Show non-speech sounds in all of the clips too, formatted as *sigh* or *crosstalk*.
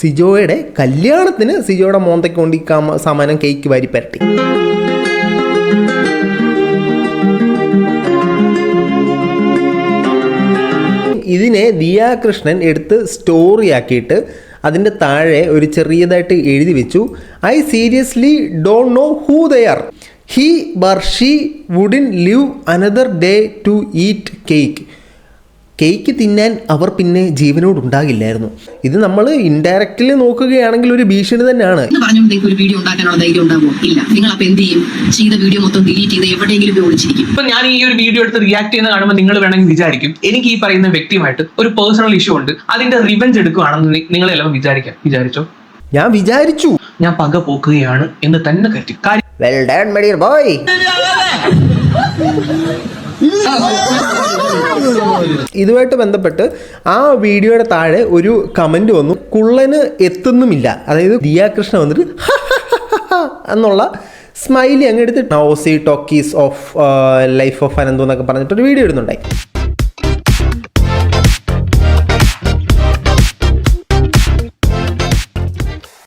സിജോയുടെ കല്യാണത്തിന് സിജോയുടെ മോന്തയ്ക്ക് കൊണ്ട് ഈ സമാനം കേക്ക് വാരി പരട്ടി. ഇതിനെ ദിയാകൃഷ്ണൻ എടുത്ത് സ്റ്റോറിയാക്കിയിട്ട് അതിന്റെ താഴെ ഒരു ചെറിയതായിട്ട് എഴുതി വെച്ചു. I seriously don't know who they're he he bar she wouldn't live another day to eat cake cake തിന്നാൻ അവർ പിന്നെ ജീവനോടുണ്ടാകില്ലായിരുന്നു. ഇത് നമ്മൾ ഇൻഡയറക്റ്റ്ലി നോക്കുകയാണെങ്കിൽ ഒരു ഭീഷണി തന്നെയാണ്. എന്ന് പറഞ്ഞു നിങ്ങൾക്ക് ഒരു വീഡിയോ ഉണ്ടാക്കാനുള്ള ധൈര്യം ഉണ്ടാകുമോ? ഇല്ല. നിങ്ങൾ അപ്പൊ എന്ത് ചെയ്യും? ചെയ്ത വീഡിയോ മൊത്തം ഡിലീറ്റ് ചെയ്ത് എവിടെയെങ്കിലും പോയി ഒളിച്ചിരിക്കും. ഇപ്പൊ ഞാൻ ഈ ഒരു വീഡിയോ എടുത്ത് റിയാക്ട് ചെയ്യുന്ന കാണുമ്പോൾ നിങ്ങൾ വേണമെങ്കിൽ വിചാരിക്കും. എനിക്ക് ഈ പറയുന്ന വ്യക്തിയുമായിട്ട് ഒരു പേഴ്സണൽ ഇഷ്യൂ ഉണ്ട്. അതിന്റെ റിവെഞ്ച് എടുക്കുകയാണെന്ന് നിങ്ങളെല്ലാം വിചാരിക്കാം. വിചാരിച്ചോ? ഞാൻ വിചാരിച്ചു. ഞാൻ പക പോക്കുകയാണ് എന്ന് തന്നെ കരുതി. കാര്യം വെൽ ഡൺ മഡിയർ ബോയ് ഇതുമായിട്ട് ബന്ധപ്പെട്ട് ആ വീഡിയോയുടെ താഴെ ഒരു കമന്റ് വന്നു. കുള്ളന് എത്തുന്നുമില്ല. അതായത് ദിയാകൃഷ്ണ വന്നിട്ട് *laughs* എന്നുള്ള സ്മൈലി അങ്ങ് എടുത്തിട്ട്. Ozy talkies of life of Ananthu എന്നൊക്കെ പറഞ്ഞിട്ടൊരു വീഡിയോ ഇടുന്നുണ്ടായി.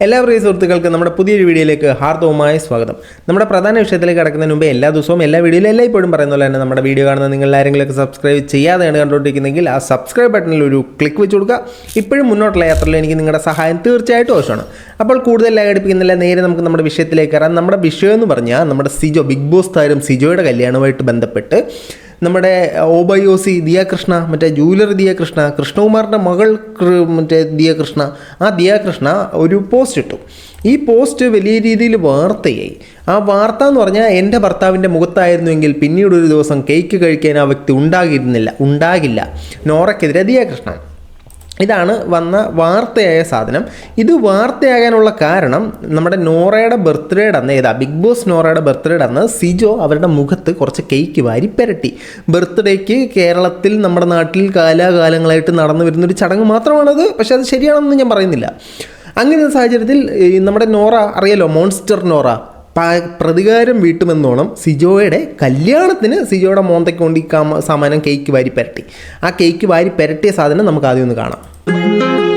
എല്ലാ പ്രിയ സുഹൃത്തുക്കൾക്കും നമ്മുടെ പുതിയൊരു വീഡിയോയിലേക്ക് ഹാർദവുമായ സ്വാഗതം. നമ്മുടെ പ്രധാന വിഷയത്തിലേക്ക് കടക്കുന്നതിന് മുമ്പ് എല്ലാ ദിവസവും എല്ലാ വീഡിയോയിലും എല്ലായ്പ്പോഴും പറയുന്ന പോലെ തന്നെ നമ്മുടെ വീഡിയോ കാണുന്ന നിങ്ങൾ ആരെങ്കിലുമൊക്കെ സബ്സ്ക്രൈബ് ചെയ്യാതെയാണ് കണ്ടുകൊണ്ടിരിക്കുന്നതെങ്കിൽ ആ സബ്സ്ക്രൈബ് ബട്ടണിൽ ഒരു ക്ലിക്ക് വെച്ച് കൊടുക്കുക. ഇപ്പോഴും മുന്നോട്ടുള്ള യാത്രയിൽ എനിക്ക് നിങ്ങളുടെ സഹായം തീർച്ചയായിട്ടും ആവശ്യമാണ്. അപ്പോൾ കൂടുതൽ ലാഗടിപ്പിക്കുന്നില്ല നേരെ നമുക്ക് നമ്മുടെ വിഷയത്തിലേക്ക് കയറാം. നമ്മുടെ വിഷയം എന്ന് പറഞ്ഞാൽ നമ്മുടെ സിജോ ബിഗ് ബോസ് താരം സിജോയുടെ കല്യാണവുമായിട്ട് ബന്ധപ്പെട്ട് നമ്മുടെ ഓബയോസി ദിയാകൃഷ്ണ മറ്റേ ജൂലറി ദിയാകൃഷ്ണ കൃഷ്ണകുമാറിന്റെ മകൾ മറ്റേ ദിയാകൃഷ്ണ ആ ദിയാകൃഷ്ണ ഒരു പോസ്റ്റ് ഇട്ടു. ഈ പോസ്റ്റ് വലിയ രീതിയിൽ വാർത്തയായി. ആ വാർത്ത എന്ന് പറഞ്ഞാൽ എന്റെ ഭർത്താവിന്റെ മുഖത്തായിരുന്നുവെങ്കിൽ പിന്നീട് ഒരു ദിവസം കേക്ക് കഴിക്കാൻ ആ വ്യക്തി ഉണ്ടാകിയിരുന്നില്ല ഉണ്ടാകില്ല. നോറയ്ക്കെതിരെ ദിയാകൃഷ്ണ ഇതാണ് വന്ന വാർത്തയായ സാധനം. ഇത് വാർത്തയാകാനുള്ള കാരണം നമ്മുടെ നോറയുടെ ബർത്ത്ഡേയുടെ അന്ന് ഏതാ ബിഗ് ബോസ് നോറയുടെ ബർത്ത്ഡേയുടെ അന്ന് സിജോ അവരുടെ മുഖത്ത് കുറച്ച് കേക്ക് വാരി പെരട്ടി. ബർത്ത്ഡേക്ക് കേരളത്തിൽ നമ്മുടെ നാട്ടിൽ കാലാകാലങ്ങളായിട്ട് നടന്നു വരുന്നൊരു ചടങ്ങ് മാത്രമാണത്. പക്ഷേ അത് ശരിയാണെന്ന് ഞാൻ പറയുന്നില്ല. അങ്ങനെ സാഹചര്യത്തിൽ നമ്മുടെ നോറ അറിയാലോ മോൺസ്റ്റർ നോറ പ്രതികാരം വീട്ടുമെന്നോണം സിജോയുടെ കല്യാണത്തിന് സിജോയുടെ മോന്തയ്ക്ക് കൊണ്ട് ഈ സമാനം കേക്ക് വാരി പെരട്ടി. ആ കേക്ക് വാരി പെരട്ടിയ സാധനം നമുക്ക് ആദ്യം ഒന്ന് കാണാം. Thank you.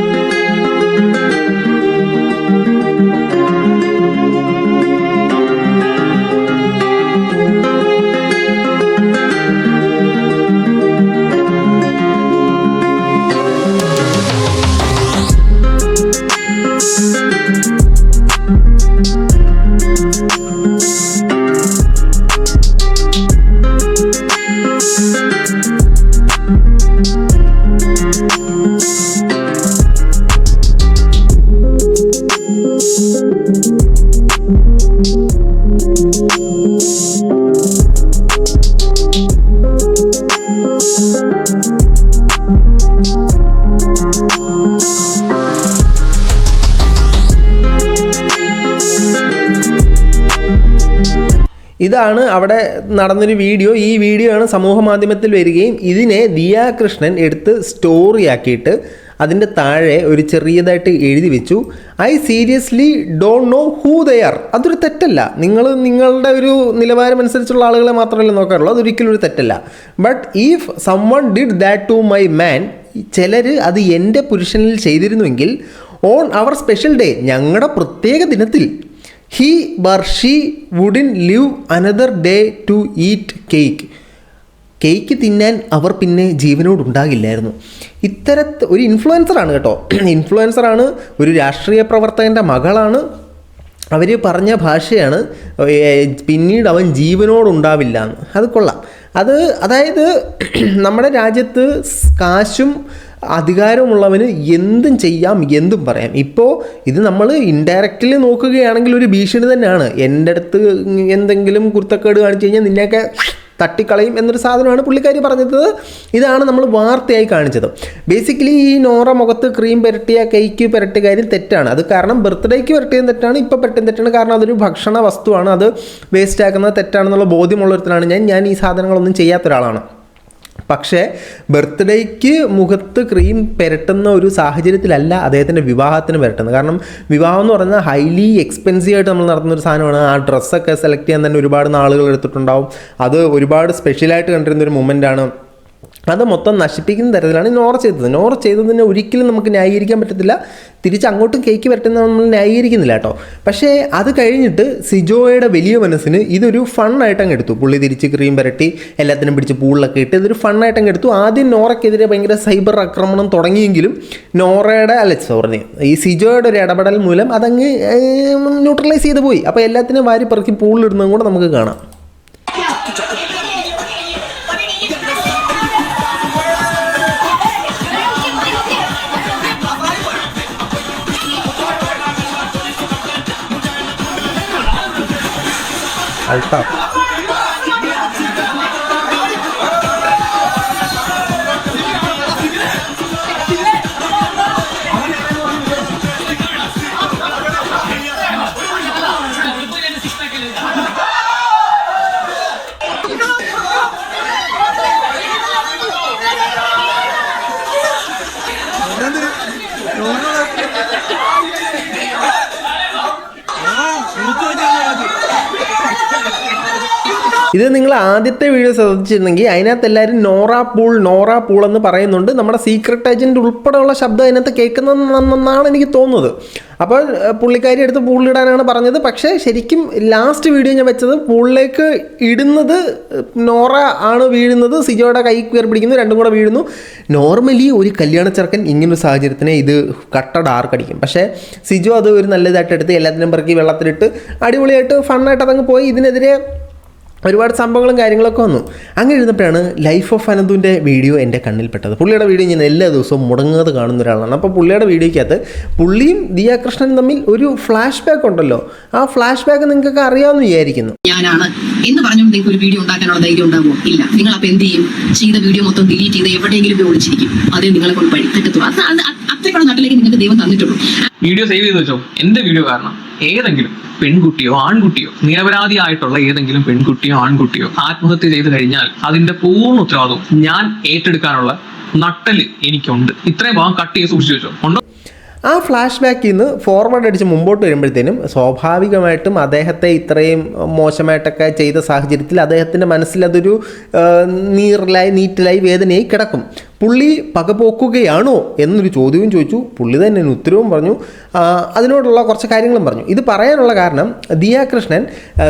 ഇതാണ് അവിടെ നടന്നൊരു വീഡിയോ. ഈ വീഡിയോ ആണ് സമൂഹ മാധ്യമത്തിൽ വരികയും ഇതിനെ ദിയാകൃഷ്ണൻ എടുത്ത് സ്റ്റോറിയാക്കിയിട്ട് അതിന്റെ താഴെ ഒരു ചെറിയതായിട്ട് എഴുതി വെച്ചു. I seriously don't know who they're അതൊരു തെറ്റല്ല. നിങ്ങൾ നിങ്ങളുടെ ഒരു നിലവാരം അനുസരിച്ചുള്ള ആളുകളെ മാത്രമല്ല നോക്കാറുള്ളൂ. അതൊരിക്കലും ഒരു തെറ്റല്ല. But if someone did that to my man ചിലർ അത് എന്റെ പുരുഷനിൽ ചെയ്തിരുന്നുവെങ്കിൽ ഓൺ അവർ സ്പെഷ്യൽ ഡേ ഞങ്ങളുടെ പ്രത്യേക ദിനത്തിൽ he bar she wouldn't live another day to eat cake cake തിന്നാൻ അവർ പിന്നെ ജീവനോടുണ്ടാകില്ലായിരുന്നു ഇത്തരത്ത് ഒരു ഇൻഫ്ലുവൻസറാണ് കേട്ടോ. *clears throat* ഇൻഫ്ലുവൻസറാണ് ഒരു രാഷ്ട്രീയ പ്രവർത്തകന്റെ മകളാണ്. അവർ പറഞ്ഞ ഭാഷയാണ് പിന്നീട് അവൻ ജീവനോടുണ്ടാവില്ല എന്ന് അത് കൊള്ളാം. അത് അതായത് *clears throat* നമ്മുടെ രാജ്യത്ത് കാശും അധികാരമുള്ളവന് എന്തും ചെയ്യാം എന്തും പറയാം. ഇപ്പോൾ ഇത് നമ്മൾ ഇൻഡയറക്റ്റ്ലി നോക്കുകയാണെങ്കിൽ ഒരു ഭീഷണി തന്നെയാണ്. എന്റെ അടുത്ത് എന്തെങ്കിലും കുരുത്തക്കേട് കാണിച്ചു കഴിഞ്ഞാൽ നിന്നെയൊക്കെ തട്ടിക്കളയും എന്നൊരു സാധനമാണ് പുള്ളിക്കാരി പറഞ്ഞത്. ഇതാണ് നമ്മൾ വാർത്തയായി കാണിച്ചത്. ബേസിക്കലി ഈ നോറ മുഖത്ത് ക്രീം പുരട്ടിയ കേക്ക് പുരട്ടിയ കാര്യം തെറ്റാണ്. അത് കാരണം ബർത്ത്ഡേക്ക് പുരട്ടിയത് തെറ്റാണ് ഇപ്പോൾ പെട്ടെന്ന് തെറ്റാണ്. കാരണം അതൊരു ഭക്ഷണ വസ്തുവാണ്. അത് വേസ്റ്റ് ആക്കുന്നത് തെറ്റാണെന്നുള്ള ബോധ്യമുള്ളൊരുത്തരാണ് ഞാൻ. ഞാൻ ഈ സാധനങ്ങളൊന്നും ചെയ്യാത്ത ഒരാളാണ് പക്ഷേ ബർത്ത്ഡേക്ക് മുഖത്ത് ക്രീം പുരട്ടുന്ന ഒരു സാഹചര്യത്തിലല്ല അദ്ദേഹത്തിന്റെ വിവാഹത്തിന് പുരട്ടുന്നത്. കാരണം വിവാഹം എന്ന് പറഞ്ഞാൽ ഹൈലി എക്സ്പെൻസീവ് ആയിട്ട് നമ്മൾ നടത്തുന്ന ഒരു സാധനമാണ്. ആ ഡ്രസ്സൊക്കെ സെലക്ട് ചെയ്യാൻ തന്നെ ഒരുപാട് നാളുകൾ എടുത്തിട്ടുണ്ടാവും. അത് ഒരുപാട് സ്പെഷ്യലായിട്ട് കണ്ടിരുന്ന ഒരു മൊമെന്റ് ആണ്. അത് മൊത്തം നശിപ്പിക്കുന്ന തരത്തിലാണ് നോറ ചെയ്തത്. നോറ ചെയ്തതിനെ ഒരിക്കലും നമുക്ക് ന്യായീകരിക്കാൻ പറ്റത്തില്ല. തിരിച്ച് അങ്ങോട്ടും കേക്ക് വരട്ടെന്ന് നമ്മൾ ന്യായീകരിക്കുന്നില്ല കേട്ടോ. പക്ഷേ അത് കഴിഞ്ഞിട്ട് സിജോയുടെ വലിയ മനസ്സിന് ഇതൊരു ഫണ്ണായിട്ട് അങ്ങ് എടുത്തു. പുള്ളി തിരിച്ച് ക്രീം വരട്ടി എല്ലാത്തിനും പിടിച്ച് പൂളിലൊക്കെ ഇട്ട് ഇതൊരു ഫണ്ണായിട്ട് അങ്ങ് എടുത്തു. ആദ്യം നോറയ്ക്കെതിരെ ഭയങ്കര സൈബർ ആക്രമണം തുടങ്ങിയെങ്കിലും നോറയുടെ അല്ല സോറി ഈ സിജോയുടെ ഒരു ഇടപെടൽ മൂലം അതങ്ങ് ന്യൂട്രലൈസ് ചെയ്ത് പോയി. അപ്പോൾ എല്ലാത്തിനും വാരി പെറുക്കി പൂളിലിടുന്നതും കൂടെ നമുക്ക് കാണാം. 我操 ഇത് നിങ്ങൾ ആദ്യത്തെ വീഡിയോ ശ്രദ്ധിച്ചിരുന്നെങ്കിൽ അതിനകത്ത് എല്ലാവരും നോറ പൂൾ നോറ പൂൾ എന്ന് പറയുന്നുണ്ട്. നമ്മുടെ സീക്രട്ട് ഏജന്റ് ഉൾപ്പെടെയുള്ള ശബ്ദം അതിനകത്ത് കേൾക്കുന്നതെന്നാണ് എനിക്ക് തോന്നുന്നത്. അപ്പോൾ പുള്ളിക്കാരി എടുത്ത് പൂളിലിടാനാണ് പറഞ്ഞത്. പക്ഷേ ശരിക്കും ലാസ്റ്റ് വീഡിയോ ഞാൻ വെച്ചത് പൂളിലേക്ക് ഇടുന്നത് നോറ ആണ് വീഴുന്നത്. സിജോയുടെ കൈ കയറി പിടിക്കുന്നു രണ്ടും കൂടെ വീഴുന്നു. നോർമലി ഒരു കല്യാണ ചെറുക്കൻ ഇങ്ങനൊരു സാഹചര്യത്തിനെ ഇത് കട്ട ഡാർക്ക് അടിക്കും. പക്ഷേ സിജോ അത് ഒരു നല്ലതായിട്ട് എടുത്ത് എല്ലാത്തിനും പെറുക്കി വെള്ളത്തിലിട്ട് അടിപൊളിയായിട്ട് ഫണ്ണായിട്ട് അതങ്ങ് പോയി. ഇതിനെതിരെ ഒരുപാട് സംഭവങ്ങളും കാര്യങ്ങളൊക്കെ വന്നു. അങ്ങനെ ഇരുന്നപ്പോഴാണ് ലൈഫ് ഓഫ് അനന്തുവിന്റെ വീഡിയോ എന്റെ കണ്ണിൽപ്പെട്ടത്. പുള്ളിയുടെ വീഡിയോ ഞാൻ എല്ലാ ദിവസവും മുടങ്ങാതെ കാണുന്ന ഒരാളാണ്. അപ്പോൾ പുള്ളിയുടെ വീഡിയോയ്ക്കകത്ത് പുള്ളിയും ദിയാകൃഷ്ണനും തമ്മിൽ ഒരു ഫ്ലാഷ് ബാക്ക് ഉണ്ടല്ലോ. ആ ഫ്ലാഷ് ബാക്ക് നിങ്ങൾക്കൊക്കെ അറിയാമെന്ന് വിചാരിക്കുന്നു. ഞാനാണ്. എന്ന് പറഞ്ഞുകൊണ്ട് നിങ്ങൾക്ക് ഒരു വീഡിയോ ഉണ്ടാക്കാനുള്ള ധൈര്യം ഉണ്ടാകുമോ ഇല്ല. നിങ്ങൾ അപ്പോൾ എന്ത് ചെയ്യും? ചെയ്ത വീഡിയോ മൊത്തം ഡിലീറ്റ് ചെയ്ത് എവിടെയെങ്കിലും ഉപയോഗിച്ചിരിക്കും. അതേ നിങ്ങളെ കൊണ്ട് പഠിത്തെത്തും അത് അത് അത്രയ്ക്കുള്ള നാട്ടിലേക്ക് നിങ്ങൾക്ക് ദൈവം തന്നിട്ടുള്ളൂ. വീഡിയോ സേവ് ചെയ്ത് വെച്ചോ. എന്റെ വീഡിയോ കാരണം ഏതെങ്കിലും പെൺകുട്ടിയോ ആൺകുട്ടിയോ നിരപരാധി ആയിട്ടുള്ള ഏതെങ്കിലും പെൺകുട്ടിയോ ആൺകുട്ടിയോ ആത്മഹത്യ ചെയ്തു കഴിഞ്ഞാൽ അതിന്റെ പൂർണ ഉത്തരവാദിത്വം ഞാൻ ഏറ്റെടുക്കാനുള്ള നട്ടൽ എനിക്കുണ്ട്. ഇത്രയും ഭാഗം കട്ട് ചെയ്ത് സൂക്ഷിച്ചു വെച്ചോ. ഉണ്ടോ? ആ ഫ്ലാഷ് ബാക്കിൽ നിന്ന് ഫോർവേഡ് അടിച്ച് മുമ്പോട്ട് വരുമ്പോഴത്തേനും സ്വാഭാവികമായിട്ടും അദ്ദേഹത്തെ ഇത്രയും മോശമായിട്ടൊക്കെ ചെയ്ത സാഹചര്യത്തിൽ അദ്ദേഹത്തിന്റെ മനസ്സിൽ അതൊരു നീറിലായി നീറ്റിലായി വേദനയായി കിടക്കും. പുള്ളി പകപോക്കുകയാണോ എന്നൊരു ചോദ്യവും ചോദിച്ചു. പുള്ളി തന്നെ ഉത്തരവും പറഞ്ഞു. അതിനോടുള്ള കുറച്ച് കാര്യങ്ങളും പറഞ്ഞു. ഇത് പറയാനുള്ള കാരണം ദിയ കൃഷ്ണൻ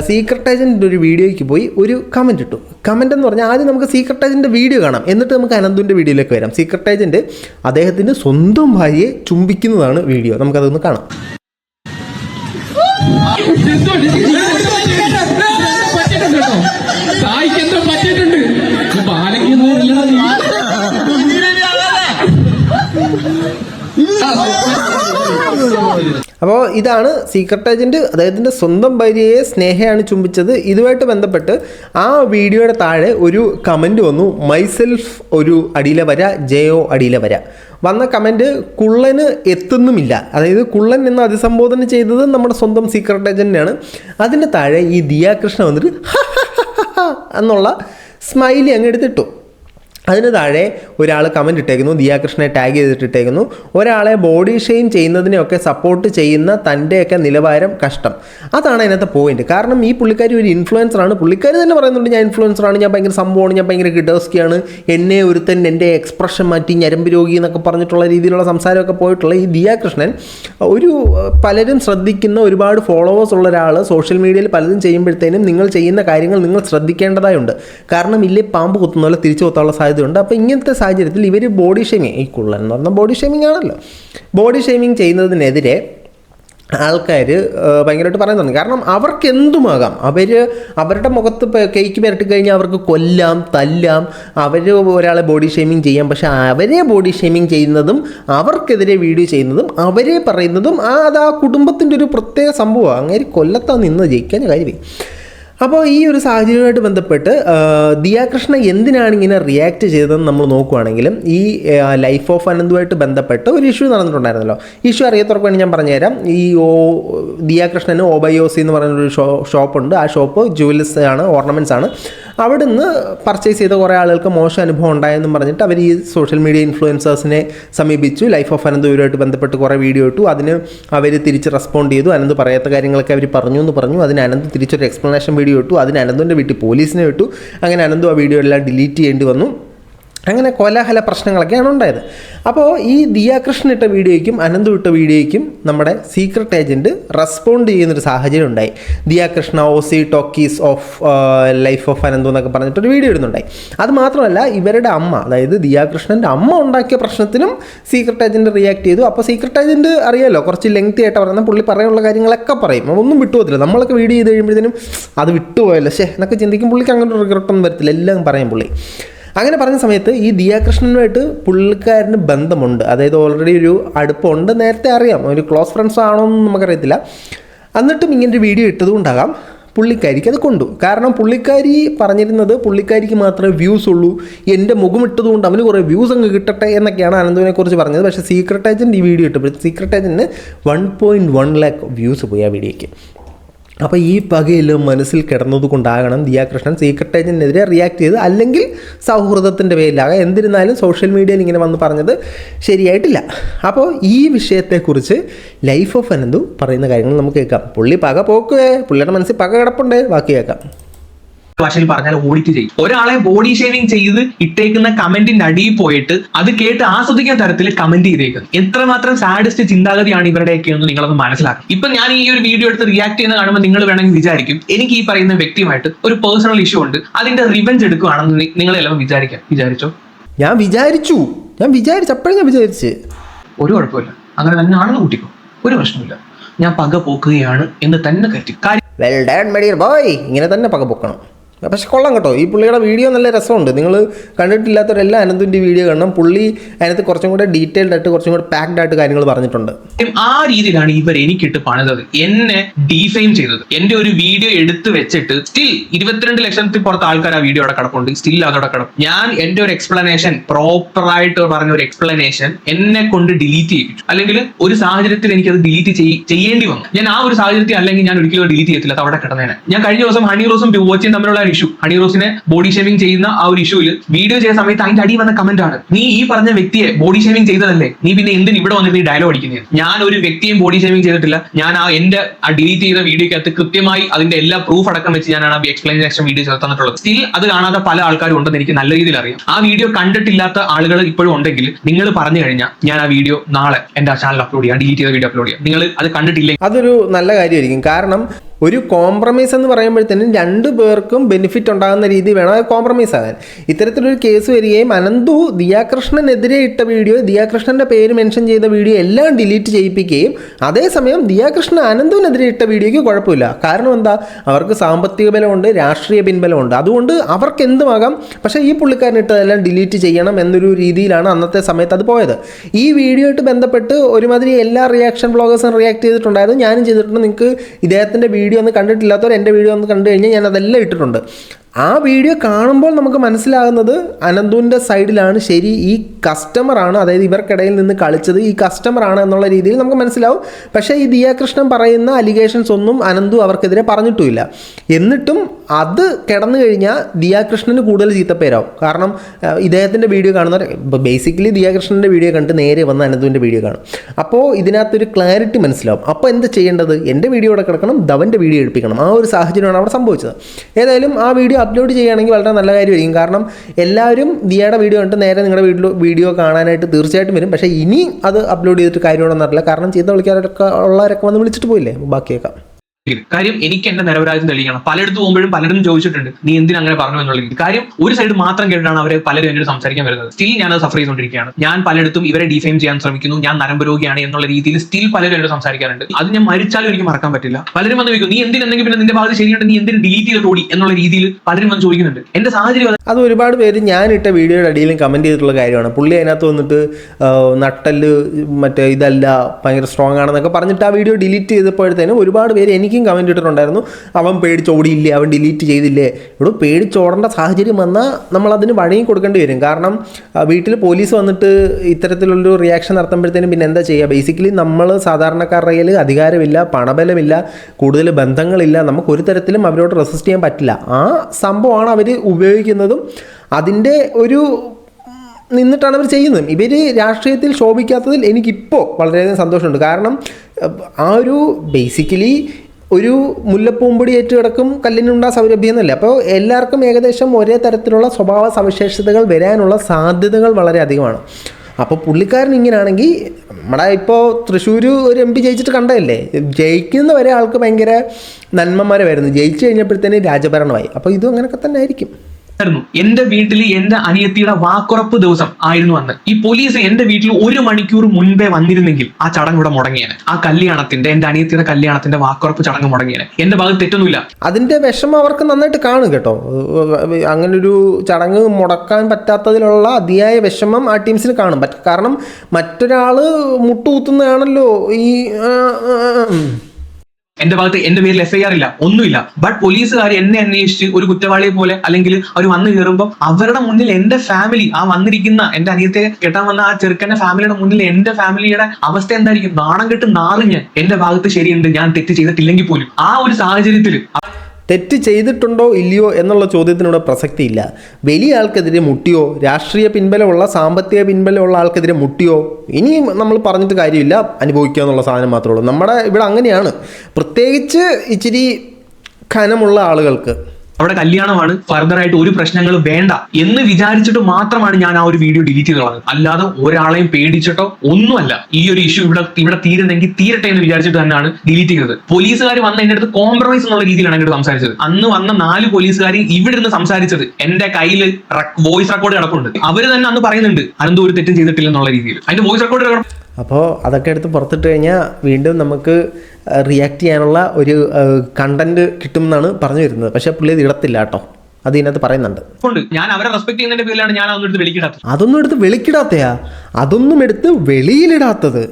സീക്രട്ട് ഏജന്റിന്റെ ഒരു വീഡിയോയ്ക്ക് പോയി ഒരു കമന്റ് ഇട്ടു. കമന്റ് എന്ന് പറഞ്ഞാൽ ആദ്യം നമുക്ക് സീക്രട്ട് ഏജന്റ് വീഡിയോ കാണാം. എന്നിട്ട് നമുക്ക് അനന്തുവിന്റെ വീഡിയോയിലേക്ക് വരാം. സീക്രട്ട് ഏജന്റ് അദ്ദേഹത്തിന്റെ സ്വന്തം ഭാര്യയെ ചുംബിക്കുന്നതാണ് വീഡിയോ. നമുക്കതൊന്ന് കാണാം. അപ്പോൾ ഇതാണ് സീക്രട്ട് ഏജന്റ് അദ്ദേഹത്തിന്റെ സ്വന്തം ഭാര്യയെ സ്നേഹയാണ് ചുംബിച്ചത്. ഇതുമായിട്ട് ബന്ധപ്പെട്ട് ആ വീഡിയോയുടെ താഴെ ഒരു കമന്റ് വന്നു. മൈസെൽഫ് ഒരു അടിയിലെ വര ജയോ അടിയിലെ വര. വന്ന കമന്റ് കുള്ളന് എത്തുന്നുമില്ല. അതായത് കുള്ളൻ എന്ന് അഭിസംബോധന ചെയ്തത് നമ്മുടെ സ്വന്തം സീക്രട്ട് ഏജന്റിനാണ് അതിന്റെ താഴെ ഈ ദിയാകൃഷ്ണ വന്നിട്ട് എന്നുള്ള സ്മൈലി അങ്ങ് എടുത്തിട്ടു. അതിന് താഴെ ഒരാൾ കമന്റ് ഇട്ടേക്കുന്നു. ദിയാകൃഷ്ണനെ ടാഗ് ചെയ്തിട്ടിട്ടേക്കുന്നു. ഒരാളെ ബോഡി ഷെയിം ചെയ്യുന്നതിനെയൊക്കെ സപ്പോർട്ട് ചെയ്യുന്ന തന്റെയൊക്കെ നിലവാരം കഷ്ടം. അതാണ് അതിനകത്തെ പോയിന്റ് കാരണം ഈ പുള്ളിക്കാരി ഒരു ഇൻഫ്ലുവൻസറാണ് പുള്ളിക്കാരി തന്നെ പറയുന്നുണ്ട് ഞാൻ ഇൻഫ്ലുവൻസറാണ് ഞാൻ ഭയങ്കര സംഭവമാണ്. ഞാൻ ഭയങ്കര കിഡോസ്കിയാണ് എന്നെ ഒരുത്തൻ എന്റെ എക്സ്പ്രഷൻ മാറ്റി ഞരമ്പ് രോഗി എന്നൊക്കെ പറഞ്ഞിട്ടുള്ള രീതിയിലുള്ള സംസാരമൊക്കെ പോയിട്ടുള്ള ഈ ദിയാകൃഷ്ണൻ ഒരു പലരും ശ്രദ്ധിക്കുന്ന ഒരുപാട് ഫോളോവേഴ്സ് ഉള്ള ഒരാൾ സോഷ്യൽ മീഡിയയിൽ പലതും ചെയ്യുമ്പോഴത്തേനും നിങ്ങൾ ചെയ്യുന്ന കാര്യങ്ങൾ നിങ്ങൾ ശ്രദ്ധിക്കേണ്ടതായുണ്ട്. കാരണം ഇല്ലേ പാമ്പ് കുത്തുന്ന പോലെ തിരിച്ചു കുത്താനുള്ള സാധ്യതയുണ്ട്. അപ്പോൾ ഇങ്ങനത്തെ സാഹചര്യത്തിൽ ഇവർ ബോഡി ഷേമിങ് ഈ കുള്ളൻ എന്ന് പറഞ്ഞാൽ ബോഡി ഷേമിംഗ് ആണല്ലോ. ബോഡി ഷേമിങ് ചെയ്യുന്നതിനെതിരെ ആൾക്കാർ ഭയങ്കരമായിട്ട് പറയുന്നുണ്ട് കാരണം അവർക്ക് എന്തുമാകാം? അവർ അവരുടെ മുഖത്ത് കേക്ക് പുരട്ടി കഴിഞ്ഞാൽ അവർക്ക് കൊല്ലാം തല്ലാം അവർ ഒരാളെ ബോഡി ഷേമിങ് ചെയ്യാം. പക്ഷേ അവരെ ബോഡി ഷേമിങ് ചെയ്യുന്നതും അവർക്കെതിരെ വീഡിയോ ചെയ്യുന്നതും അവരെ പറയുന്നതും അത് ആ കുടുംബത്തിന്റെ ഒരു പ്രത്യേക സംഭവമാണ്. അങ്ങനെ കൊല്ലത്താൻ നിന്ന് ജയിക്കാൻ കാര്യമായി അപ്പോൾ ഈ ഒരു സാഹചര്യവുമായിട്ട് ബന്ധപ്പെട്ട് ദിയാകൃഷ്ണ എന്തിനാണ് ഇങ്ങനെ റിയാക്ട് ചെയ്തതെന്ന് നമ്മൾ നോക്കുവാണെങ്കിലും ഈ ലൈഫ് ഓഫ് അനന്തുമായിട്ട് ബന്ധപ്പെട്ട് ഒരു ഇഷ്യൂ നടന്നിട്ടുണ്ടായിരുന്നല്ലോ. ഇഷ്യൂ അറിയാത്തവർക്ക് വേണ്ടി ഞാൻ പറഞ്ഞുതരാം. ഈ ഓ ദിയാകൃഷ്ണന് ഓബയോസി എന്ന് പറയുന്നൊരു ഷോ ഷോപ്പുണ്ട്. ആ ഷോപ്പ് ജുവൽസ് ആണ് ഓർണമെന്റ്സ് ആണ്. അവിടുന്ന് പർച്ചേസ് ചെയ്ത കുറേ ആളുകൾക്ക് മോശം അനുഭവം ഉണ്ടായെന്നും പറഞ്ഞിട്ട് അവർ ഈ സോഷ്യൽ മീഡിയ ഇൻഫ്ലുവൻസേഴ്സിനെ സമീപിച്ചു. ലൈഫ് ഓഫ് അനന്ത് ഇവരുമായിട്ട് ബന്ധപ്പെട്ട് കുറേ വീഡിയോ ഇട്ടു. അതിന് അവർ തിരിച്ച് റെസ്പോണ്ട് ചെയ്തു. അനന്ത് പറയാത്ത കാര്യങ്ങളൊക്കെ അവർ പറഞ്ഞു എന്ന് പറഞ്ഞു. അതിന് അനന്ത് തിരിച്ചൊരു എക്സ്പ്ലനേഷൻ വീഡിയോ ഇട്ടു. അതിന് അനന്തിന്റെ വീട്ടിൽ പോലീസിനെ ഇട്ടു. അങ്ങനെ അനന്തു ആ വീഡിയോ എല്ലാം ഡിലീറ്റ് ചെയ്യേണ്ടി വന്നു. അങ്ങനെ കോലാഹല പ്രശ്നങ്ങളൊക്കെയാണ് ഉണ്ടായത്. അപ്പോൾ ഈ ദിയാകൃഷ്ണൻ ഇട്ട വീഡിയോയ്ക്കും അനന്തു ഇട്ട വീഡിയോയ്ക്കും നമ്മുടെ സീക്രട്ട് ഏജന്റ് റെസ്പോണ്ട് ചെയ്യുന്നൊരു സാഹചര്യം ഉണ്ടായി. Diya Krishna Ozy talkies of life of Ananthu എന്നൊക്കെ പറഞ്ഞിട്ടൊരു വീഡിയോ ഇടുന്നുണ്ടായി. അത് മാത്രമല്ല ഇവരുടെ അമ്മ അതായത് ദിയാകൃഷ്ണന്റെ അമ്മ ഉണ്ടാക്കിയ പ്രശ്നത്തിനും സീക്രട്ട് ഏജന്റ് റിയാക്ട് ചെയ്തു. അപ്പോൾ സീക്രട്ട് ഏജന്റ് അറിയാലോ കുറച്ച് ലെങ്തി ആയിട്ട് പറയുന്ന പുള്ളി പറയാനുള്ള കാര്യങ്ങളൊക്കെ പറയും. ഒന്നും വിട്ടുപോകത്തില്ല നമ്മളൊക്കെ വീഡിയോ ചെയ്ത് കഴിയുമ്പോഴത്തേനും അത് വിട്ടുപോയല്ലോ ശേ എന്നൊക്കെ ചിന്തിക്കും പുള്ളിക്ക് അങ്ങനെ റിഗ്രട്ടൊന്നും വരത്തില്ല. എല്ലാം പറയും പുള്ളി. അങ്ങനെ പറഞ്ഞ സമയത്ത് ഈ ദിയാകൃഷ്ണനുമായിട്ട് പുള്ളിക്കാരന് ബന്ധമുണ്ട്. അതായത് ഓൾറെഡി ഒരു അടുപ്പമുണ്ട്. നേരത്തെ അറിയാം. ഒരു ക്ലോസ് ഫ്രണ്ട്സ് ആണോ എന്ന് നമുക്കറിയത്തില്ല. എന്നിട്ടും ഒരു വീഡിയോ ഇട്ടതുകൊണ്ടാകാം പുള്ളിക്കാരിക്ക് അത് കൊണ്ടു. കാരണം പുള്ളിക്കാരി പറഞ്ഞിരുന്നത് പുള്ളിക്കാരിക്ക് മാത്രമേ വ്യൂസ് ഉള്ളൂ. എന്റെ മുഖം ഇട്ടതുകൊണ്ട് അവന് കുറേ വ്യൂസ് അങ്ങ് കിട്ടട്ടെ എന്നൊക്കെയാണ് അനന്തുവിനെ കുറിച്ച് പറഞ്ഞത്. പക്ഷേ സീക്രട്ട് ഏജന്റ് ഈ വീഡിയോ ഇട്ടപ്പോൾ secret ഏജന്റിന് one point one lakh views പോയി ആ വീഡിയോയ്ക്ക് അപ്പോൾ ഈ പകയിലും മനസ്സിൽ കിടന്നതുകൊണ്ടാകണം ദിയാകൃഷ്ണൻ സീക്രട്ട് ഏജന്റിനെതിരെ റിയാക്ട് ചെയ്ത് അല്ലെങ്കിൽ സൗഹൃദത്തിന്റെ പേരിലാകാം. എന്നിരുന്നാലും സോഷ്യൽ മീഡിയയിൽ ഇങ്ങനെ വന്ന് പറഞ്ഞത് ശരിയായിട്ടില്ല. അപ്പോൾ ഈ വിഷയത്തെക്കുറിച്ച് ലൈഫ് ഓഫ് അനന്തു പറയുന്ന കാര്യങ്ങൾ നമുക്ക് കേൾക്കാം. പുള്ളി പക പോക്കുവേ. പുള്ളിയുടെ മനസ്സിൽ പക കിടപ്പുണ്ട്. ബാക്കി കേൾക്കാം. ഭാഷയിൽ പറഞ്ഞാൽ ഓഡിറ്റ് ചെയ്യും. ഒരാളെ ബോഡി ഷേവിംഗ് ചെയ്ത് ഇട്ടേക്കുന്ന കമന്റിന്റെ അടിയിൽ പോയിട്ട് അത് കേട്ട് ആസ്വദിക്കാൻ തരത്തിൽ കമന്റ് ചെയ്തേക്കുന്നത് എത്രമാത്രം സാഡസ്റ്റ് ചിന്താഗതിയാണ് ഇവരുടെയൊക്കെ എന്ന് നിങ്ങളൊന്ന് മനസ്സിലാക്കും ഇപ്പൊ ഞാൻ ഈ ഒരു വീഡിയോ എടുത്ത് റിയാക്ട് ചെയ്യുന്ന കാണുമ്പോൾ നിങ്ങൾ വേണമെങ്കിൽ വിചാരിക്കും എനിക്ക് ഈ പറയുന്ന വ്യക്തിയുമായിട്ട് ഒരു പേഴ്സണൽ ഇഷ്യൂ ഉണ്ട് അതിന്റെ റിവെഞ്ച് എടുക്കുകയാണെന്ന് നിങ്ങൾ നിങ്ങളെല്ലാം വിചാരിക്കാം. വിചാരിച്ചോ? ഞാൻ വിചാരിച്ചു. ഞാൻ വിചാരിച്ചു. അപ്പോഴും ഞാൻ വിചാരിച്ച്. ഒരു കുഴപ്പമില്ല. അങ്ങനെ തന്നെ ആണെന്ന് കൂട്ടിക്കോ. ഒരു പ്രശ്നമില്ല ഞാൻ പക പോക്കുകയാണ് എന്ന് തന്നെ കരുതി. കാര്യം വെൽ ഡൺ മെഡിയർ ബോയ് ഇങ്ങനെ തന്നെ പക പൊക്കണം. പക്ഷെ കൊള്ളാം കേട്ടോ. ഈ പുള്ളിയുടെ വീഡിയോ നല്ല രസമുണ്ട്. നിങ്ങൾ കണ്ടിട്ടില്ലാത്തവരെല്ലാം അനന്തുവിന്റെ വീഡിയോ കാണണം. പുള്ളി അതിനകത്ത് കുറച്ചും കൂടെ ഡീറ്റെയിൽഡ് ആയിട്ട് കുറച്ചും കൂടെ പാക്ഡ് ആയിട്ട് കാര്യങ്ങൾ പറഞ്ഞിട്ടുണ്ട്. ആ രീതിയിലാണ് ഇവർ എനിക്കിട്ട് പണിതത്. എന്നെ ഡീഫെയിം ചെയ്തത്. എന്റെ ഒരു വീഡിയോ എടുത്തു വെച്ചിട്ട് സ്റ്റിൽ ഇരുപത്തിരണ്ട് ലക്ഷത്തിൽ പുറത്ത് ആൾക്കാർ ആ വീഡിയോ അവിടെ കിടപ്പുണ്ട്. സ്റ്റിൽ അതോടെ കിടക്കും ഞാൻ എന്റെ ഒരു എക്സ്പ്ലനേഷൻ പ്രോപ്പർ ആയിട്ട് പറഞ്ഞ ഒരു എക്സ്പ്ലനേഷൻ എന്നെ കൊണ്ട് ഡിലീറ്റ് ചെയ്യിപ്പിച്ചു. അല്ലെങ്കിൽ ഒരു സാഹചര്യത്തിൽ എനിക്ക് അത് ഡിലീറ്റ് ചെയ്യേണ്ടി വന്നു. ഞാൻ ആ ഒരു സാഹചര്യത്തിൽ അല്ലെങ്കിൽ ഞാൻ ഒരിക്കലും ഡിലീറ്റ് ചെയ്യത്തില്ല. അവിടെ കിടന്നേനെ. ഞാൻ കഴിഞ്ഞ ദിവസം ഹണി റോസും ബോച്ചയും തമ്മിലുള്ള ഒരു ഇഷ്യൂ ഹണി റോസിനെ ബോഡി ഷേവിംഗ് ചെയ്യുന്ന ആ ഒരു ഇഷ്യൂവിൽ വീഡിയോ ചെയ്യുന്ന സമയത്ത് അതിന്റെ അടി വന്ന കമന്റ് ആണ്. നീ ഈ പറഞ്ഞ വ്യക്തിയെ ബോഡി ഷേവിംഗ് ചെയ്തതല്ലേ? നീ പിന്നെ എന്തിന് ഇവിടെ വന്നിട്ട് നീ ഡയലോഗ് അടിക്കുന്നത് ഞാൻ ഒരു വ്യക്തിയും ബോഡി ഷേവിംഗ് ചെയ്തിട്ടില്ല. ഞാൻ ആ എന്റെ ആ ഡിലീറ്റ് ചെയ്ത വീഡിയോക്കകത്ത് കൃത്യമായി അതിന്റെ എല്ലാ പ്രൂഫ് അടക്കം വെച്ച് ഞാനാണ് ആ എക്സ്പ്ലനേഷൻ വീഡിയോ ചേർത്തിട്ടുള്ളത് സ്റ്റിൽ അത് കാണാത്ത പല ആൾക്കാരും ഉണ്ടെന്ന് എനിക്ക് നല്ല രീതിയിൽ അറിയാം. ആ വീഡിയോ കണ്ടിട്ടില്ലാത്ത ആളുകൾ ഇപ്പോഴും ഉണ്ടെങ്കിൽ നിങ്ങൾ പറഞ്ഞു കഴിഞ്ഞാൽ ഞാൻ ആ വീഡിയോ നാളെ എന്റെ ആ ചാനൽ അപ്ലോഡ് ചെയ്യാം ഡിലീറ്റ് ചെയ്ത വീഡിയോ അപ്ലോഡ് ചെയ്യാം. നിങ്ങൾ അത് കണ്ടിട്ടില്ലെങ്കിൽ അതൊരു നല്ല കാര്യമായിരിക്കും. കാരണം ഒരു കോംപ്രമൈസ് എന്ന് പറയുമ്പോഴത്തേനും രണ്ടു പേർക്കും ബെനിഫിറ്റ് ഉണ്ടാകുന്ന രീതി വേണം. കോംപ്രമൈസ് ആകാൻ. ഇത്തരത്തിലൊരു കേസ് വരികയും അനന്തു ദിയാകൃഷ്ണനെതിരെ ഇട്ട വീഡിയോ ദിയാകൃഷ്ണന്റെ പേര് മെൻഷൻ ചെയ്ത വീഡിയോ എല്ലാം ഡിലീറ്റ് ചെയ്യിപ്പിക്കുകയും അതേസമയം ദിയാകൃഷ്ണൻ അനന്തുവിനെതിരെ ഇട്ട വീഡിയോയ്ക്ക് കുഴപ്പമില്ല. കാരണം എന്താ? അവർക്ക് സാമ്പത്തിക ബലമുണ്ട് രാഷ്ട്രീയ പിൻബലമുണ്ട്. അതുകൊണ്ട് അവർക്ക് എന്തുമാകാം പക്ഷേ ഈ പുള്ളിക്കാരൻ ഇട്ടതെല്ലാം ഡിലീറ്റ് ചെയ്യണം എന്നൊരു രീതിയിലാണ് അന്നത്തെ സമയത്ത് അത് പോയത്. ഈ വീഡിയോ ആയിട്ട് ബന്ധപ്പെട്ട് ഒരുമാതിരി എല്ലാ റിയാക്ഷൻ ബ്ലോഗേഴ്സും റിയാക്ട് ചെയ്തിട്ടുണ്ടായിരുന്നു. ഞാനും ചെയ്തിട്ടുണ്ട്. നിങ്ങൾക്ക് ഇദ്ദേഹത്തിന്റെ വീഡിയോ ഒന്ന് കണ്ടിട്ടില്ലാത്തവർ എന്റെ വീഡിയോ ഒന്ന് കണ്ടു കഴിഞ്ഞാൽ ഞാൻ അതെല്ലാം ഇട്ടിട്ടുണ്ട്. ആ വീഡിയോ കാണുമ്പോൾ നമുക്ക് മനസ്സിലാകുന്നത് അനന്തുവിന്റെ സൈഡിലാണ് ശരി ഈ കസ്റ്റമറാണ് അതായത് ഇവർക്കിടയിൽ നിന്ന് കളിച്ചത് ഈ കസ്റ്റമറാണ് എന്നുള്ള രീതിയിൽ നമുക്ക് മനസ്സിലാവും. പക്ഷേ ഈ ദിയാകൃഷ്ണൻ പറയുന്ന അലിഗേഷൻസ് ഒന്നും അനന്തു അവർക്കെതിരെ പറഞ്ഞിട്ടുമില്ല. എന്നിട്ടും അത് കിടന്നു കഴിഞ്ഞാൽ ദിയാകൃഷ്ണന് കൂടുതൽ ചീത്തപ്പേരാവും. കാരണം ഇദ്ദേഹത്തിന്റെ വീഡിയോ കാണുന്നവർ ഇപ്പോൾ ബേസിക്കലി ദിയാകൃഷ്ണന്റെ വീഡിയോ കണ്ട് നേരെ വന്ന് അനന്തുവിന്റെ വീഡിയോ കാണും. അപ്പോൾ ഇതിനകത്തൊരു ക്ലാരിറ്റി മനസ്സിലാവും. അപ്പോൾ എന്ത് ചെയ്യേണ്ടത്? എന്റെ വീഡിയോ ഇവിടെ കിടക്കണം ധവന്റെ വീഡിയോ എടുപ്പിക്കണം. ആ ഒരു സാഹചര്യമാണ് അവിടെ സംഭവിച്ചത്. ഏതായാലും ആ വീഡിയോ അപ്ലോഡ് ചെയ്യുകയാണെങ്കിൽ വളരെ നല്ല കാര്യമായിരിക്കും. കാരണം എല്ലാവരും ദിയയുടെ വീഡിയോ കണ്ടിട്ട് നേരെ നിങ്ങളുടെ വീട്ടിൽ വീഡിയോ കാണാനായിട്ട് തീർച്ചയായിട്ടും വരും. പക്ഷേ ഇനി അത് അപ്ലോഡ് ചെയ്തിട്ട് കാര്യമുണ്ടെന്നറിയില്ല കാരണം ചീത്ത വിളിക്കാനൊക്കെ ഉള്ളവരൊക്കെ വന്ന് വിളിച്ചിട്ട് പോയില്ലേ? ബാക്കിയേക്കാം. കാര്യം എനിക്ക് എന്റെ നിരപരാധിത്വം തെളിയിക്കണം. പലയിടത്ത് പോകുമ്പോഴും പലരും ചോദിച്ചിട്ടുണ്ട് നീ എന്തിനാ അങ്ങനെ പറഞ്ഞു എന്നുള്ള രീതി കാര്യം ഒരു സൈഡ് മാത്രം കേട്ടിട്ടാണ് അവരെ പലരും എന്നോട് സംസാരിക്കാൻ വരുന്നത്. സ്റ്റിൽ ഞാൻ അത് സഫർ ചെയ്തുകൊണ്ടിരിക്കുകയാണ്. ഞാൻ പലയിടത്തും ഇവരെ ഡിഫൈം ചെയ്യാൻ ശ്രമിക്കുന്നു. ഞാൻ നരമ്പരോഗിയാണ് എന്നുള്ള രീതിയിൽ സ്റ്റിൽ പലരും എന്നോട് സംസാരിക്കാറുണ്ട്. അത് ഞാൻ മരിച്ചാലും എനിക്ക് മറക്കാൻ പറ്റില്ല. പലരും വന്ന് ചോദിക്കും നീ എന്തിനെന്നെങ്കിൽ പിന്നെ നിന്റെ ഭാഗത്ത് ശരിയുണ്ട് നീ എന്തിനും ഡിലീറ്റ് ചെയ്ത് ഓടി? എന്നുള്ള രീതിയിൽ പലരും വന്ന് ചോദിക്കുന്നുണ്ട്. എന്റെ സാഹചര്യം അത് ഒരുപാട് പേര് ഞാൻ ഇട്ട വീഡിയോയുടെ അടിയിലും കമന്റ് ചെയ്തിട്ടുള്ള കാര്യമാണ്. പുള്ളി അതിനകത്ത് വന്നിട്ട് നട്ടൽ മറ്റേ ഇതല്ല ഭയങ്കര സ്ട്രോങ് ആണെന്നൊക്കെ പറഞ്ഞിട്ട് ആ വീഡിയോ ഡിലീറ്റ് ചെയ്തപ്പോഴത്തേനും ഒരുപാട് പേര് എനിക്കും കമന്റ് ഇട്ടിട്ടുണ്ടായിരുന്നു. അവൻ പേടിച്ചോടിയില്ലേ അവൻ ഡിലീറ്റ് ചെയ്തില്ലേ? ഇവിടെ പേടിച്ചോടേണ്ട സാഹചര്യം വന്നാൽ നമ്മൾ അതിന് വഴങ്ങി കൊടുക്കേണ്ടി വരും. കാരണം വീട്ടിൽ പോലീസ് വന്നിട്ട് ഇത്തരത്തിലുള്ളൊരു റിയാക്ഷൻ നടത്തുമ്പോഴത്തേനും പിന്നെ എന്താ ചെയ്യുക? ബേസിക്കലി നമ്മൾ സാധാരണക്കാരുടെ കയ്യിൽ അധികാരമില്ല പണബലമില്ല കൂടുതൽ ബന്ധങ്ങളില്ല. നമുക്ക് ഒരു തരത്തിലും അവരോട് റെസിസ്റ്റ് ചെയ്യാൻ പറ്റില്ല. ആ സംഭവമാണ് അവർ ഉപയോഗിക്കുന്നതും അതിന്റെ ഒരു നിന്നിട്ടാണ് അവർ ചെയ്യുന്നത്. ഇവർ രാഷ്ട്രീയത്തിൽ ശോഭിക്കാത്തതിൽ എനിക്കിപ്പോൾ വളരെയധികം സന്തോഷമുണ്ട്. കാരണം ആ ഒരു ബേസിക്കലി ഒരു മുല്ലപ്പൂമ്പൊടി ഏറ്റു കിടക്കും കല്ലിനുണ്ടാ സൗരഭ്യം എന്നല്ല? അപ്പോൾ എല്ലാവർക്കും ഏകദേശം ഒരേ തരത്തിലുള്ള സ്വഭാവ സവിശേഷതകൾ വരാനുള്ള സാധ്യതകൾ വളരെ അധികമാണ്. അപ്പോൾ പുള്ളിക്കാരൻ ഇങ്ങനെയാണെങ്കിൽ നമ്മുടെ ഇപ്പോൾ തൃശ്ശൂർ ഒരു എം പി ജയിച്ചിട്ട് കണ്ടതല്ലേ? ജയിക്കുന്ന വരെ ആൾക്ക് ഭയങ്കര നന്മമാരെ വരുന്നു. ജയിച്ചു കഴിഞ്ഞപ്പോഴത്തേന് രാജഭരണമായി. അപ്പോൾ ഇതും അങ്ങനെയൊക്കെ തന്നെ ആയിരിക്കും. ആയിരുന്നു എന്റെ വീട്ടിൽ എന്റെ അനിയത്തിയുടെ വാക്കുറപ്പ് ദിവസം ആയിരുന്നു അന്ന്. ഈ പോലീസ് എന്റെ വീട്ടിൽ ഒരു മണിക്കൂർ മുൻപേ വന്നിരുന്നെങ്കിൽ ആ ചടങ്ങ് ഇവിടെ മുടങ്ങിയേനെ. ആ കല്യാണത്തിന്റെ എന്റെ അനിയത്തിയുടെ കല്യാണത്തിന്റെ വാക്കുറപ്പ് ചടങ്ങ് മുടങ്ങിയേനെ. എന്റെ ഭാഗത്ത് തെറ്റൊന്നുമില്ല. അതിന്റെ വിഷമം അവർക്ക് നന്നായിട്ട് കാണും കേട്ടോ. അങ്ങനെ ഒരു ചടങ്ങ് മുടക്കാൻ പറ്റാത്തതിലുള്ള അതിയായ വിഷമം ആ ടീംസിന് കാണും. കാരണം മറ്റൊരാൾ മുട്ടുകുത്തുന്നതാണല്ലോ ഈ. എന്റെ ഭാഗത്ത് എന്റെ പേരിൽ എഫ് ഐ ആർ ഇല്ല ഒന്നുമില്ല. ബട്ട് പോലീസുകാർ എന്നെ അന്വേഷിച്ച് ഒരു കുറ്റവാളിയെ പോലെ അല്ലെങ്കിൽ അവർ വന്നു കയറുമ്പോൾ അവരുടെ മുന്നിൽ എന്റെ ഫാമിലി ആ വന്നിരിക്കുന്ന എന്റെ അനിയത്തെ കെട്ടാൻ വന്ന ആ ചെറുക്കന്റെ ഫാമിലിയുടെ മുന്നിൽ എന്റെ ഫാമിലിയുടെ അവസ്ഥ എന്തായിരിക്കും? നാണം കെട്ട് നാറിഞ്ഞ് എന്റെ ഭാഗത്ത് ശരിയുണ്ട് ഞാൻ തെറ്റ് ചെയ്തിട്ടില്ലെങ്കിൽ പോലും. ആ ഒരു സാഹചര്യത്തിൽ തെറ്റ് ചെയ്തിട്ടുണ്ടോ ഇല്ലയോ എന്നുള്ള ചോദ്യത്തിനോട് പ്രസക്തിയില്ല. വലിയ ആൾക്കെതിരെ മുട്ടിയോ രാഷ്ട്രീയ പിൻബലമുള്ള സാമ്പത്തിക പിൻബലമുള്ള ആൾക്കെതിരെ മുട്ടിയോ ഇനിയും നമ്മൾ പറഞ്ഞിട്ട് കാര്യമില്ല അനുഭവിക്കുക എന്നുള്ള സാധനം മാത്രമേ ഉള്ളൂ. നമ്മുടെ ഇവിടെ അങ്ങനെയാണ്. പ്രത്യേകിച്ച് ഇച്ചിരി ഖനമുള്ള ആളുകൾക്ക് അവിടെ കല്യാണമാണ്. ഫർദർ ആയിട്ട് ഒരു പ്രശ്നങ്ങളും വേണ്ട എന്ന് വിചാരിച്ചിട്ട് മാത്രമാണ് ഞാൻ ആ ഒരു വീഡിയോ ഡിലീറ്റ് ചെയ്ത് കളഞ്ഞത് അല്ലാതെ ഒരാളെയും പേടിച്ചിട്ടോ ഒന്നുമല്ല. ഈ ഒരു ഇഷ്യൂ ഇവിടെ ഇവിടെ തീരുന്നെങ്കിൽ തീരട്ടെ എന്ന് വിചാരിച്ചിട്ട് തന്നെയാണ് ഡിലീറ്റ് ചെയ്തത്. പോലീസുകാർ വന്ന എന്റെ അടുത്ത് കോംപ്രമൈസ് എന്നുള്ള രീതിയിലാണ് എന്നോട് സംസാരിച്ചത്. അന്ന് വന്ന നാല് പോലീസുകാർ ഇവിടെ ഇരുന്ന് സംസാരിച്ചത്. എന്റെ കയ്യിൽ വോയിസ് റെക്കോർഡ് കിടപ്പുണ്ട്. അവർ തന്നെ അന്ന് പറയുന്നുണ്ട് അനന്ത് ഒരു തെറ്റും ചെയ്തിട്ടില്ല എന്നുള്ള രീതിയിൽ അതിന്റെ വോയിസ് റെക്കോർഡ് അപ്പോൾ അതൊക്കെ എടുത്ത് പുറത്തിട്ട് കഴിഞ്ഞാൽ വീണ്ടും നമുക്ക് റിയാക്ട് ചെയ്യാനുള്ള ഒരു കണ്ടന്റ് കിട്ടുമെന്നാണ് പറഞ്ഞു വരുന്നത്. പക്ഷേ പുള്ളി ഇത് ഇടത്തില്ല കേട്ടോ. അത് ഇതിനകത്ത് പറയുന്നുണ്ട്. ഞാൻ അവരെ റെസ്പെക്ട് ചെയ്യുന്നതിന്റെ പേരിലാണ് ഞാൻ അതൊന്നും എടുത്ത് വിളിക്കിടാത്തത്. അതൊന്നും എടുത്ത് വെളിക്കിടാത്തയാ. അതൊന്നും എടുത്ത് വെളിയിലിടാത്തത്.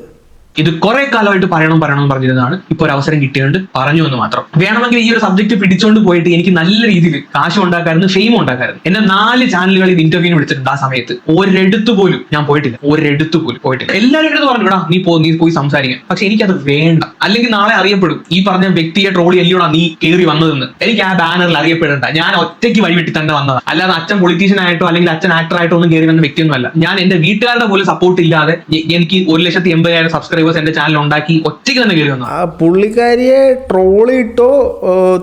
ഇത് കുറെ കാലമായിട്ട് പറയണം പറയണം പറഞ്ഞിരുന്നതാണ്. ഇപ്പൊ ഒരു അവസരം കിട്ടിയുണ്ട് പറഞ്ഞു എന്ന് മാത്രം. വേണമെങ്കിൽ ഈ ഒരു സബ്ജക്ട് പിടിച്ചുകൊണ്ട് പോയിട്ട് എനിക്ക് നല്ല രീതിയിൽ കാശ് ഉണ്ടാക്കായിരുന്നു ഫെയിം ഉണ്ടാക്കായിരുന്നു. എന്നെ നാല് ചാനലുകൾ ഇത് ഇന്റർവ്യൂവിന് വിളിച്ചിട്ടുണ്ട് ആ സമയത്ത്. ഒരിടത്ത് പോലും ഞാൻ പോയിട്ടില്ല. ഒരിടത്ത് പോലും പോയിട്ടില്ല. എല്ലാവരും അടുത്ത് പറഞ്ഞു വിടാ നീ പോ നീ പോയി സംസാരിക്കാം. പക്ഷെ എനിക്കത് വേണ്ട. അല്ലെങ്കിൽ നാളെ അറിയപ്പെടും. ഈ പറഞ്ഞ വ്യക്തിയെ ട്രോളി അല്ലയോടാ നീ കയറി വന്നതെന്ന്. എനിക്ക് ആ ബാനറിൽ അറിയപ്പെടേണ്ട. ഞാൻ ഒറ്റയ്ക്ക് വഴിവിട്ടി തന്നെ വന്നതാണ് അല്ലാതെ അച്ഛൻ പൊളിറ്റീഷ്യൻ ആയിട്ടോ അല്ലെങ്കിൽ അച്ഛൻ ആക്ടർ ആയിട്ടോ ഒന്നും കയറി വന്ന വ്യക്തിയൊന്നുമല്ല. ഞാൻ എന്റെ വീട്ടുകാരുടെ പോലും സപ്പോർട്ട് ഇല്ലാതെ എനിക്ക് ഒരു ലക്ഷത്തി എൺപതിനായിരം സബ്സ്ക്രൈബേഴ്സ് എന്റെ ചാനൽ ഉണ്ടാക്കി ഒറ്റയ്ക്ക് തന്നെ കയറി വന്നു. പുള്ളിക്കാരിയെ ട്രോളിട്ടോ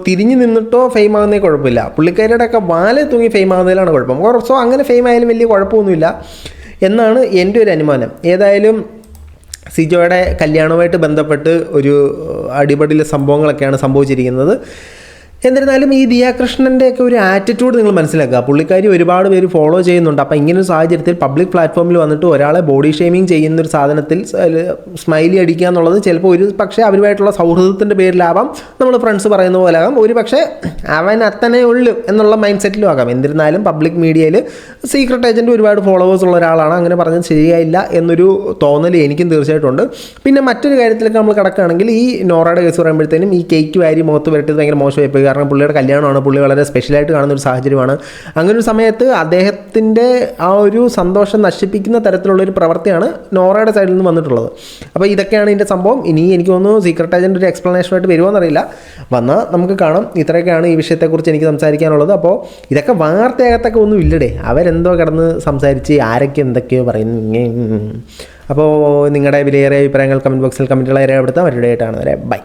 തിരിഞ്ഞു നിന്നിട്ടോ ഫെയിം ആകുന്നേ കുഴപ്പമില്ല. പുള്ളിക്കാരിയുടെ ഒക്കെ വാലെ തൂങ്ങി ഫെയിം ആകുന്നതിലാണ് കുഴപ്പം. സോ അങ്ങനെ ഫെയിം ആയാലും വലിയ കുഴപ്പമൊന്നുമില്ല. എന്നാണ് എന്റെ ഒരു അനുമാനം. ഏതായാലും സിജോയുടെ കല്യാണവുമായിട്ട് ബന്ധപ്പെട്ട് ഒരു അടിപൊളി സംഭവങ്ങളൊക്കെയാണ് സംഭവിച്ചിരിക്കുന്നത്. എന്നിരുന്നാലും ഈ ദിയാകൃഷ്ണന്റെ ഒക്കെ ഒരു ആറ്റിറ്റ്യൂഡ് നിങ്ങൾ മനസ്സിലാക്കുക. പുള്ളിക്കാരി ഒരുപാട് പേര് ഫോളോ ചെയ്യുന്നുണ്ട്. അപ്പോൾ ഇങ്ങനെ ഒരു സാഹചര്യത്തിൽ പബ്ലിക് പ്ലാറ്റ്ഫോമിൽ വന്നിട്ട് ഒരാളെ ബോഡി ഷെയ്മിങ് ചെയ്യുന്ന ഒരു സാധനത്തിൽ സ്മൈലി അടിക്കുക എന്നുള്ളത് ചിലപ്പോൾ ഒരു പക്ഷേ അവരുമായിട്ടുള്ള സൗഹൃദത്തിന്റെ പേരിലാവാം. നമ്മൾ ഫ്രണ്ട്സ് പറയുന്ന പോലെ ആകാം ഒരു പക്ഷേ അവൻ അത്തനെ ഉള്ളു എന്നുള്ള മൈൻഡ് സെറ്റിലും ആകാം. എന്നിരുന്നാലും പബ്ലിക് മീഡിയയിൽ സീക്രട്ട് ഏജന്റ് ഒരുപാട് ഫോളോവേഴ്സ് ഉള്ള ഒരാളാണ്. അങ്ങനെ പറഞ്ഞത് ശരിയായില്ല എന്നൊരു തോന്നൽ എനിക്കും തീർച്ചയായിട്ടും ഉണ്ട് പിന്നെ മറ്റൊരു കാര്യത്തിലൊക്കെ നമ്മൾ കിടക്കുകയാണെങ്കിൽ ഈ നോറയുടെ കേസ് പറയുമ്പോഴത്തേനും ഈ കേക്ക് വാരി മുഖത്ത് വരട്ടിയത് ഭയങ്കര മോശമായി കാരണം പുള്ളിയുടെ കല്യാണമാണ്. പുള്ളി വളരെ സ്പെഷ്യലായിട്ട് കാണുന്ന ഒരു സാഹചര്യമാണ്. അങ്ങനെ ഒരു സമയത്ത് അദ്ദേഹത്തിന്റെ ആ ഒരു സന്തോഷം നശിപ്പിക്കുന്ന തരത്തിലുള്ള ഒരു പ്രവൃത്തിയാണ് നോറയുടെ സൈഡിൽ നിന്ന് വന്നിട്ടുള്ളത്. അപ്പോൾ ഇതൊക്കെയാണ് ഇതിന്റെ സംഭവം. ഇനി എനിക്ക് തോന്നുന്നു സീക്രട്ട് ഏജന്റ് ഒരു എക്സ്പ്ലനേഷനായിട്ട് വരുമോയെന്നറിയില്ല വന്നാൽ നമുക്ക് കാണാം. ഇത്രയൊക്കെയാണ് ഈ വിഷയത്തെക്കുറിച്ച് എനിക്ക് സംസാരിക്കാനുള്ളത്. അപ്പോൾ ഇതൊക്കെ വാർത്തയകത്തൊക്കെ ഒന്നും ഇല്ലടേ. അവരെന്തോ കിടന്ന് സംസാരിച്ച് ആരൊക്കെ എന്തൊക്കെയോ പറയുന്നു. അപ്പോൾ നിങ്ങളുടെ വിലയേറെ അഭിപ്രായങ്ങൾ കമന്റ് ബോക്സിൽ കമന്റുകളെ രേഖപ്പെടുത്താം. അവരുടെ ആയിട്ടാണ് വരെ ബൈ